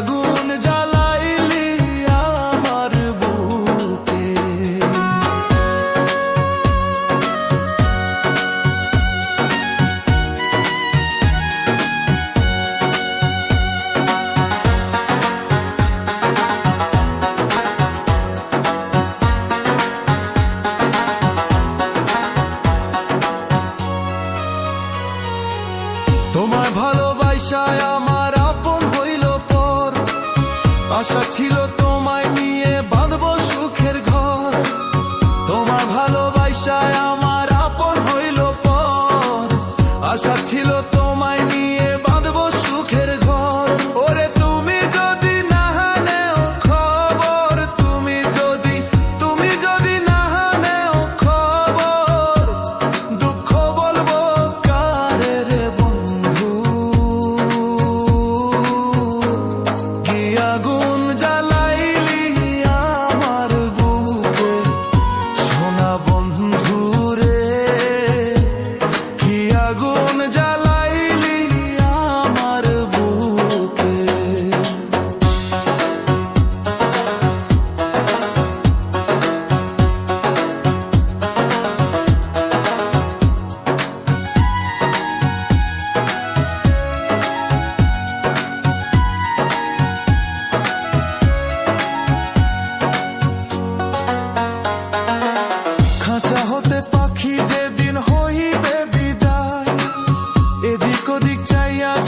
আগুন আমার তোমার ভালোবাসায় আমার আশা ছিল তোমায় নিয়ে বাঁধব সুখের ঘর। তোমার ভালোবাসায় আমার আপন হইল পর আশা ছিল তো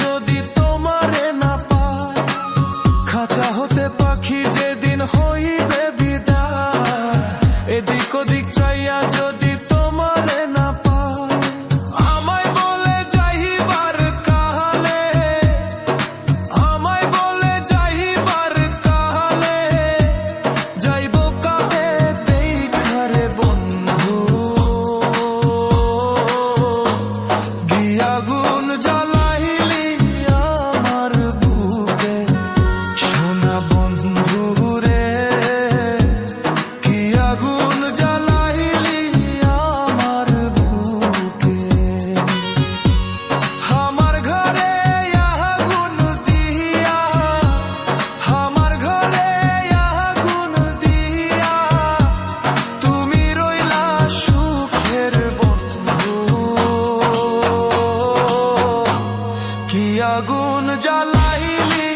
যদি তোমারে না খাঁচা হতে পাখি যেদিন হইবে এদিক ওদিক চাইয়া যদি আগুন জ্বালাইলি।